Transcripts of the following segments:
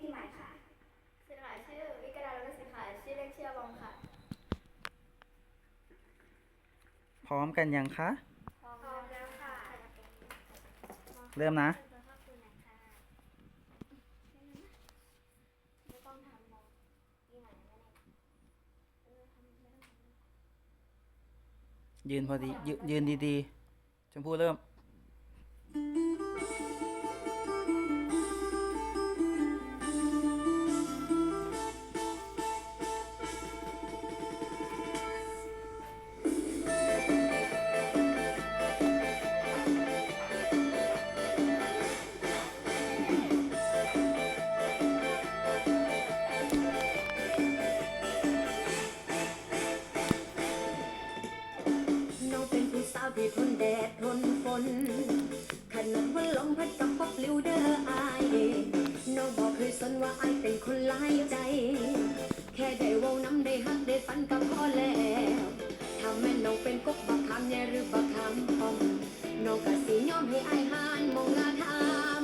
ปีใหม่ค่ะสถานชื่อวิกดาลสิค่ะชื่อเล่นชื่อบอมค่ะ พร้อมกันยังคะ พร้อมแล้วค่ะ เริ่มนะไม่ต้องทำมองปีใหม่ไม่ได้เออทำไม่ต้องทำยืนพอดียืยืนดีๆ ชมพู่เริ่ม เป็นผู้สาวที่ทนแดดทนฝนขนาดว่าลมพัดกับป๊อบลิวเดอร์อายน้องบอกเคยสนว่าอายเป็นคนหลายใจ แค่ได้เว้าน้ำได้ฮักได้ฝันกับพ่อแล้วถ้าแม่น้องเป็นกบบักคำแย่หรือบักคำปอมน้องก็สิยอมให้อายหานมองงาทาม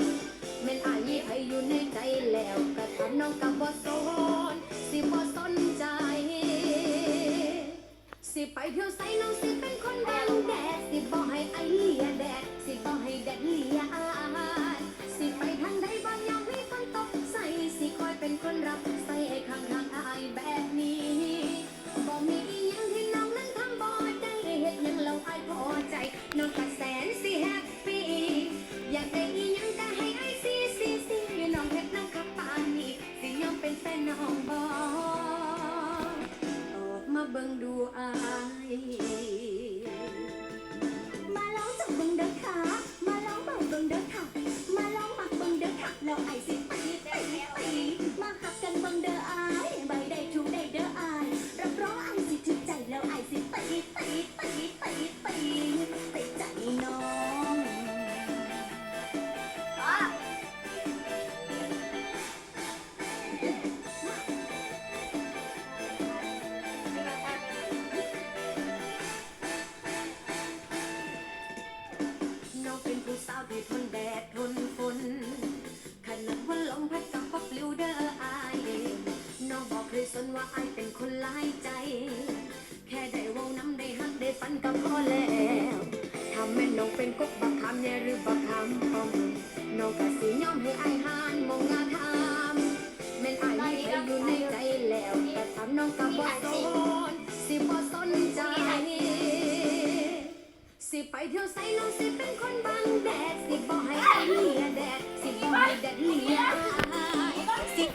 แม่นอายยี่ให้อยู่ในใจแล้วก็ทำน้องกับบ่สนสิบ่สนใจ สิไปเที่ยวไสน้องสิเป็นคนบังแดดสิบ่ให้ไอเลียแดดสิบ่ให้แดดเลียอายสิไปทางใดบ่ยามมีฝนตกใส่สิคอยเป็นคนรับใส่ข้างทางอายแบบนี้บ่มีอีหยังที่น้องนั้นทำบ่ได้เฮ็ดหยังเราอายพอใจน้องก็แส เบิ่งดูอาย มาลองจับเบิ่งเด้อค่ะ มาลองเบิ่งเบิ่งเด้อค่ะ มาลองมักเบิ่งเด้อค่ะแล้วไอ้สิายใจ แค่ได้ว้าน้ำได้หักได้ฝันก็พอแล้วทำแม่น้องเป็นกกบักคำเนี่ยหรือบักคำปองน้องก็สิยอมให้อายานมองงานทำแม่นอายมีอยู่ในใจแล้วแต่ทำน้องก็บ่สนสิบ่สนใจ สิไปเที่ยวไสน้องสิเป็นคนบังแดดสิบ่ให้ไอเมียแดดสิบ่ให้แดดเมีย